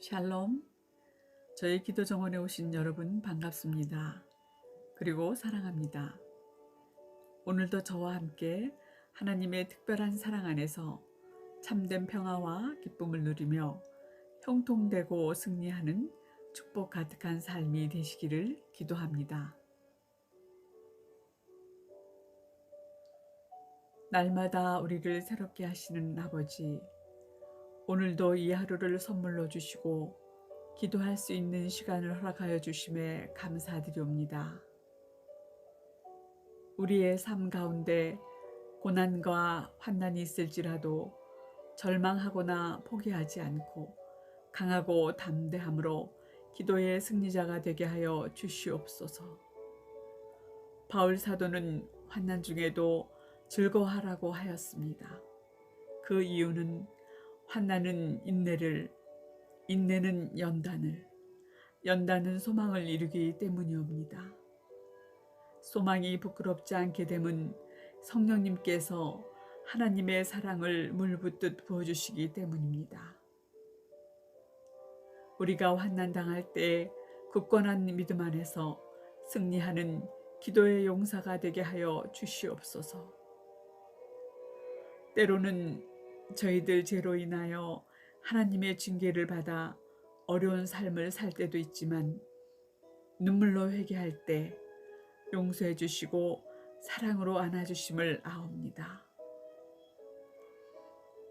샬롬. 저희 기도 정원에 오신 여러분 반갑습니다. 그리고 사랑합니다. 오늘도 저와 함께 하나님의 특별한 사랑 안에서 참된 평화와 기쁨을 누리며 형통되고 승리하는 축복 가득한 삶이 되시기를 기도합니다. 날마다 우리를 새롭게 하시는 아버지, 오늘도 이 하루를 선물로 주시고 기도할 수 있는 시간을 허락하여 주심에 감사드리옵니다. 우리의 삶 가운데 고난과 환난이 있을지라도 절망하거나 포기하지 않고 강하고 담대함으로 기도의 승리자가 되게 하여 주시옵소서. 바울 사도는 환난 중에도 즐거워하라고 하였습니다. 그 이유는 환난은 인내를, 인내는 연단을, 연단은 소망을 이루기 때문이옵니다. 소망이 부끄럽지 않게 됨은 성령님께서 하나님의 사랑을 물붓듯 부어주시기 때문입니다. 우리가 환난 당할 때 굳건한 믿음 안에서 승리하는 기도의 용사가 되게 하여 주시옵소서. 때로는 저희들 죄로 인하여 하나님의 징계를 받아 어려운 삶을 살 때도 있지만 눈물로 회개할 때 용서해 주시고 사랑으로 안아 주심을 아옵니다.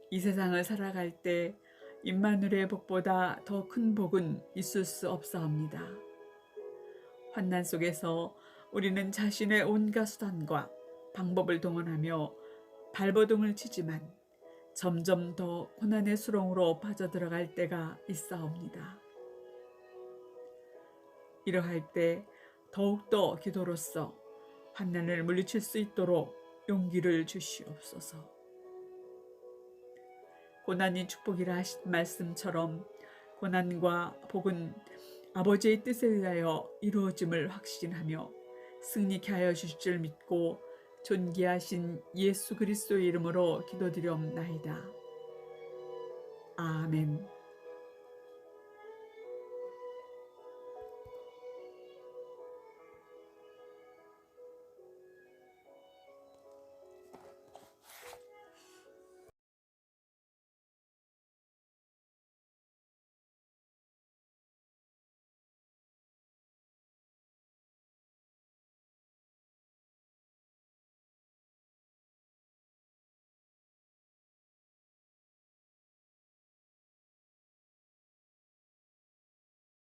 이 세상을 살아갈 때 임마누엘의 복보다 더 큰 복은 있을 수 없사옵니다. 환난 속에서 우리는 자신의 온갖 수단과 방법을 동원하며 발버둥을 치지만 점점 더 고난의 수렁으로 빠져들어갈 때가 있사옵니다. 이러할 때 더욱더 기도로서 환난을 물리칠 수 있도록 용기를 주시옵소서. 고난이 축복이라 하신 말씀처럼 고난과 복은 아버지의 뜻에 의하여 이루어짐을 확신하며 승리케 하여 주실 줄 믿고 존귀하신 예수 그리스도의 이름으로 기도드리옵나이다. 아멘.